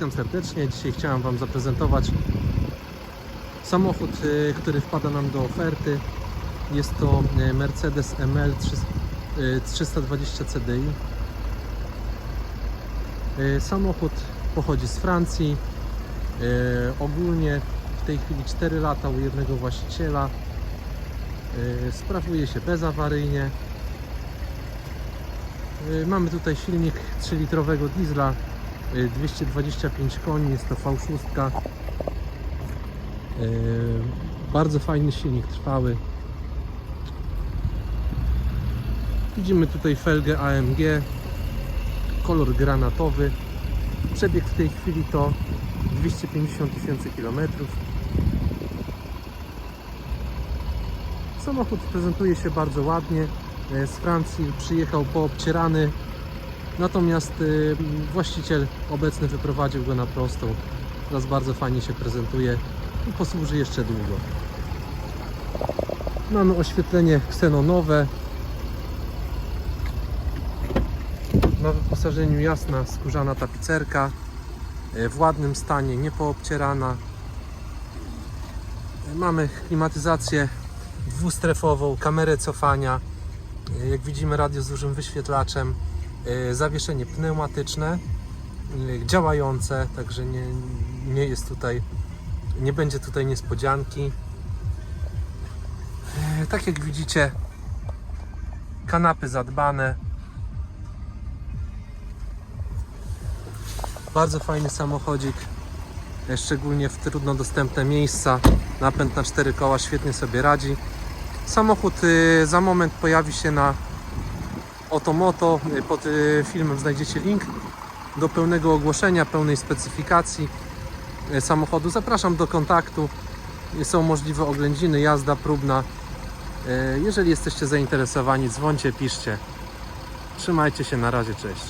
Witam serdecznie. Dzisiaj chciałem Wam zaprezentować samochód, y, który wpada nam do oferty. Jest to y, Mercedes ML 320 CDI. Samochód pochodzi z Francji. Y, Ogólnie w tej chwili 4 lata u jednego właściciela. Sprawuje się bezawaryjnie. Mamy tutaj silnik 3-litrowego diesla, 225 koni, jest to V6. Y, Bardzo fajny silnik, trwały. Widzimy tutaj felgę AMG, kolor granatowy. Przebieg w tej chwili to 250 tysięcy kilometrów. Samochód prezentuje się bardzo ładnie. E, Z Francji przyjechał poobcierany, natomiast y, właściciel obecny wyprowadził go na prostą. Teraz bardzo fajnie się prezentuje i posłuży jeszcze długo. Mamy oświetlenie ksenonowe. Na wyposażeniu jasna skórzana tapicerka e, w ładnym stanie, niepoobcierana. E, Mamy klimatyzację dwustrefową, kamerę cofania, jak widzimy radio z dużym wyświetlaczem, zawieszenie pneumatyczne, e, działające, także nie, nie jest tutaj, nie będzie tutaj niespodzianki. E, Tak jak widzicie, kanapy zadbane. Bardzo fajny samochodzik, e, szczególnie w trudno dostępne miejsca. Napęd na cztery koła świetnie sobie radzi. Samochód y, za moment pojawi się na Otomoto. Y, Pod y, filmem znajdziecie link do pełnego ogłoszenia, pełnej specyfikacji y, samochodu. Zapraszam do kontaktu. Są możliwe oględziny, jazda próbna. Jeżeli jesteście zainteresowani, dzwońcie, piszcie. Trzymajcie się, na razie, cześć.